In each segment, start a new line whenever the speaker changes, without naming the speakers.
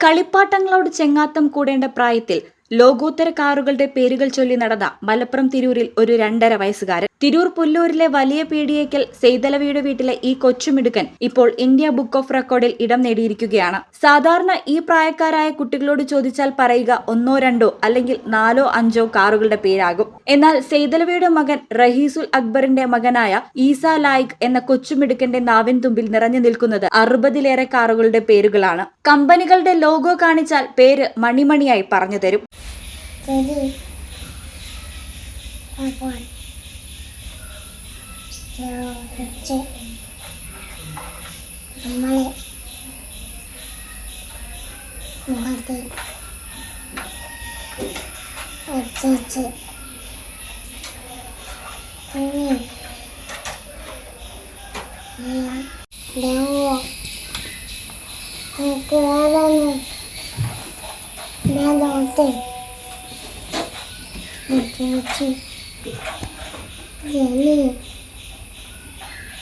കളിപ്പാട്ടങ്ങളോട് ചെങ്ങാത്തം കൂടേണ്ട പ്രായത്തിൽ ലോകോത്തര കാറുകളുടെ പേരുകൾ ചൊല്ലി നടന്ന മലപ്പുറം തിരൂരിൽ ഒരു രണ്ടര വയസ്സുകാരൻ തിരൂർ പുല്ലൂരിലെ വലിയ പീടിയേക്കൽ സെയ്തലവിയുടെ വീട്ടിലെ ഈ കൊച്ചുമിടുക്കൻ ഇപ്പോൾ ഇന്ത്യ ബുക്ക് ഓഫ് റെക്കോർഡിൽ ഇടം നേടിയിരിക്കുകയാണ്. സാധാരണ ഈ പ്രായക്കാരായ കുട്ടികളോട് ചോദിച്ചാൽ പറയുക ഒന്നോ രണ്ടോ അല്ലെങ്കിൽ നാലോ അഞ്ചോ കാറുകളുടെ പേരാകും. എന്നാൽ സെയ്തലവിയുടെ മകൻ റഹീസുൽ അക്ബറിന്റെ മകനായ ഈസ ലായിക് എന്ന കൊച്ചുമിടുക്കന്റെ നാവിൻ തുമ്പിൽ നിറഞ്ഞു നിൽക്കുന്നത് അറുപതിലേറെ കാറുകളുടെ പേരുകളാണ്. കമ്പനികളുടെ ലോഗോ കാണിച്ചാൽ പേര് മണിമണിയായി പറഞ്ഞു തരും.
18頑張れもがいている11 12いや
レオン
を僕
は
らぬなどで11 12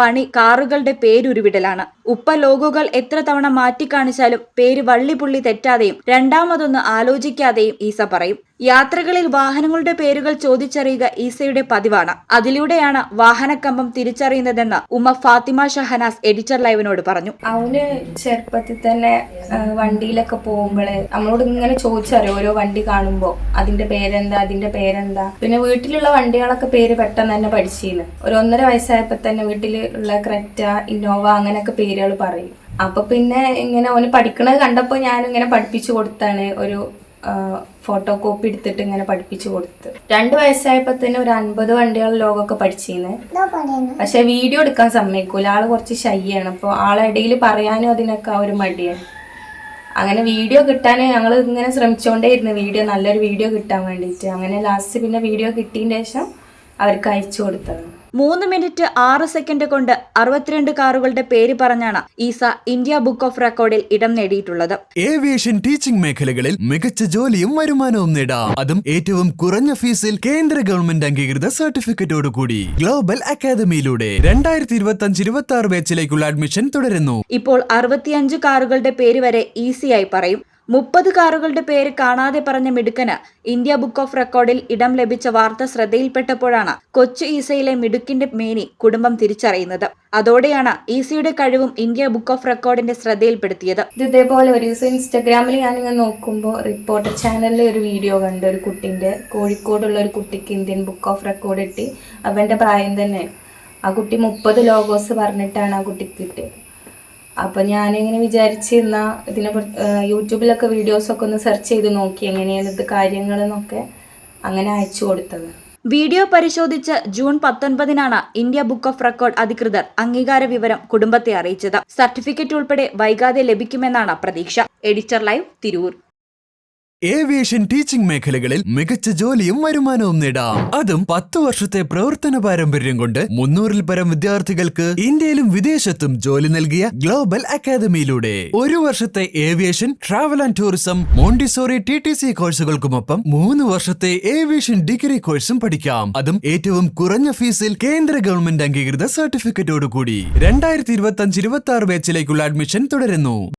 പണി കാറുകളുടെ പേരുരുവിടലാണ്. ഉപ്പ ലോഗോകൾ എത്ര തവണ മാറ്റിക്കാണിച്ചാലും പേര് വള്ളിപുള്ളി തെറ്റാതെയും രണ്ടാമതൊന്ന് ആലോചിക്കാതെയും ഈസ പറയും. യാത്രകളിൽ വാഹനങ്ങളുടെ പേരുകൾ ചോദിച്ചറിയുക ഈസയുടെ പതിവാണ്. അതിലൂടെയാണ് വാഹനക്കമ്പം തിരിച്ചറിയുന്നതെന്ന് ഉമ്മ ഫാത്തിമ ഷഹനാസ് എഡിറ്റർ ലൈവിനോട് പറഞ്ഞു.
അവന് ചെറുപ്പത്തിൽ തന്നെ വണ്ടിയിലൊക്കെ പോകുമ്പോൾ നമ്മളോട് ഇങ്ങനെ ചോദിച്ചറിയും ഓരോ വണ്ടി കാണുമ്പോ അതിന്റെ പേരെന്താ അതിന്റെ പേരെന്താ. പിന്നെ വീട്ടിലുള്ള വണ്ടികളൊക്കെ പേര് പെട്ടെന്ന് തന്നെ പഠിച്ചിരുന്നു ഒരു ഒന്നര വയസ്സായപ്പോ തന്നെ വീട്ടിൽ ഉള്ള ക്രെറ്റ ഇന്നോവ അങ്ങനെയൊക്കെ പേരുകൾ പറയും. അപ്പൊ പിന്നെ ഇങ്ങനെ ഓന് പഠിക്കണത് കണ്ടപ്പോ ഞാൻ ഇങ്ങനെ പഠിപ്പിച്ചു കൊടുത്താണ്. ഒരു ഫോട്ടോ കോപ്പി എടുത്തിട്ട് ഇങ്ങനെ പഠിപ്പിച്ചു കൊടുത്ത്. രണ്ട് വയസ്സായപ്പോ തന്നെ ഒരു അൻപത് വണ്ടികൾ ലോകമൊക്കെ പഠിച്ചിരുന്നു പക്ഷെ വീഡിയോ എടുക്കാൻ സമ്മതിക്കൂല. ആൾ കുറച്ച് ഷൈയാണ് അപ്പോൾ ആളെ ഇടയിൽ പറയാനും അതിനൊക്കെ ആ ഒരു മടിയാണ്. അങ്ങനെ വീഡിയോ കിട്ടാൻ ഞങ്ങൾ ഇങ്ങനെ ശ്രമിച്ചുകൊണ്ടേയിരുന്നു വീഡിയോ നല്ലൊരു വീഡിയോ കിട്ടാൻ വേണ്ടിയിട്ട്. അങ്ങനെ ലാസ്റ്റ് പിന്നെ വീഡിയോ കിട്ടിയതിന് ശേഷം അവർക്ക് അയച്ചു കൊടുത്തത്
മൂന്ന് മിനിറ്റ് ആറ് സെക്കൻഡ് കൊണ്ട് അറുപത്തിരണ്ട് കാറുകളുടെ പേര് പറഞ്ഞാണ് ഈസ ഇന്ത്യ ബുക്ക് ഓഫ് റെക്കോർഡിൽ ഇടം നേടിയിട്ടുള്ളത്.
ഏവിയേഷൻ ടീച്ചിംഗ് മേഖലകളിൽ മികച്ച ജോലിയും വരുമാനവും നേടാം. അതും ഏറ്റവും കുറഞ്ഞ ഫീസിൽ കേന്ദ്ര ഗവൺമെന്റ് അംഗീകൃത സർട്ടിഫിക്കറ്റോട് കൂടി. ഗ്ലോബൽ അക്കാദമിയിലൂടെ രണ്ടായിരത്തി ഇരുപത്തി അഞ്ച് ഇരുപത്തി ആറ് ബാച്ചിലേക്കുള്ള അഡ്മിഷൻ തുടരുന്നു.
ഇപ്പോൾ അറുപത്തിയഞ്ച് കാറുകളുടെ പേര് വരെ ഈസിയായി പറയും. മുപ്പത് കാറുകളുടെ പേര് കാണാതെ പറഞ്ഞ മിടുക്കന് ഇന്ത്യ ബുക്ക് ഓഫ് റെക്കോർഡിൽ ഇടം ലഭിച്ച വാർത്ത ശ്രദ്ധയിൽപ്പെട്ടപ്പോഴാണ് കൊച്ചു ഈസയിലെ മിടുക്കിന്റെ മേനി കുടുംബം തിരിച്ചറിയുന്നത്. അതോടെയാണ് ഈസയുടെ കഴിവും ഇന്ത്യ ബുക്ക് ഓഫ് റെക്കോർഡിന്റെ ശ്രദ്ധയിൽപ്പെടുത്തിയത്.
ഇത് ഇതേപോലെ ഒരു ദിവസം ഇൻസ്റ്റാഗ്രാമിൽ ഞാനിങ്ങനെ നോക്കുമ്പോൾ റിപ്പോർട്ടർ ചാനലിൽ ഒരു വീഡിയോ കണ്ട് ഒരു കുട്ടിന്റെ കോഴിക്കോടുള്ള ഒരു കുട്ടിക്ക് ഇന്ത്യൻ ബുക്ക് ഓഫ് റെക്കോർഡ് ഇട്ടി അവന്റെ പ്രായം തന്നെ. ആ കുട്ടി മുപ്പത് ലോഗോസ് പറഞ്ഞിട്ടാണ് ആ കുട്ടിക്ക് കിട്ടിയത്. അപ്പം ഞാനിങ്ങനെ വിചാരിച്ചിരുന്ന ഇതിനെ കുറി- ഏഹ് യൂട്യൂബിലൊക്കെ വീഡിയോസൊക്കെ ഒന്ന് സെർച്ച് ചെയ്ത് നോക്കി എങ്ങനെയാണ് ഇത് കാര്യങ്ങളെന്നൊക്കെ അങ്ങനെ അയച്ചു കൊടുത്തത്.
വീഡിയോ പരിശോധിച്ച് ജൂൺ പത്തൊൻപതിനാണ് ഇന്ത്യ ബുക്ക് ഓഫ് റെക്കോർഡ് അധികൃതർ അംഗീകാര വിവരം കുടുംബത്തെ അറിയിച്ചത്. സർട്ടിഫിക്കറ്റ് ഉൾപ്പെടെ വൈകാതെ ലഭിക്കുമെന്നാണ് പ്രതീക്ഷ. Editor live Tirur.
Aviation teaching മേഖലകളിൽ മികച്ച ജോലിയും വരുമാനവും നേടാം. അതും പത്ത് വർഷത്തെ പ്രവർത്തന പാരമ്പര്യം കൊണ്ട് മുന്നൂറിൽ പരം വിദ്യാർത്ഥികൾക്ക് ഇന്ത്യയിലും വിദേശത്തും ജോലി നൽകിയ ഗ്ലോബൽ അക്കാദമിയിലൂടെ. ഒരു വർഷത്തെ aviation travel and tourism Montessori T T C കോഴ്സുകൾക്കുമൊപ്പം മൂന്ന് വർഷത്തെ ഏവിയേഷൻ ഡിഗ്രി കോഴ്സും പഠിക്കാം. അതും ഏറ്റവും കുറഞ്ഞ ഫീസിൽ കേന്ദ്ര ഗവൺമെന്റ് അംഗീകൃത സർട്ടിഫിക്കറ്റോടുകൂടി. രണ്ടായിരത്തി ഇരുപത്തി അഞ്ച് ഇരുപത്തി ആറ് ബാച്ചിലേക്കുള്ള അഡ്മിഷൻ തുടരുന്നു.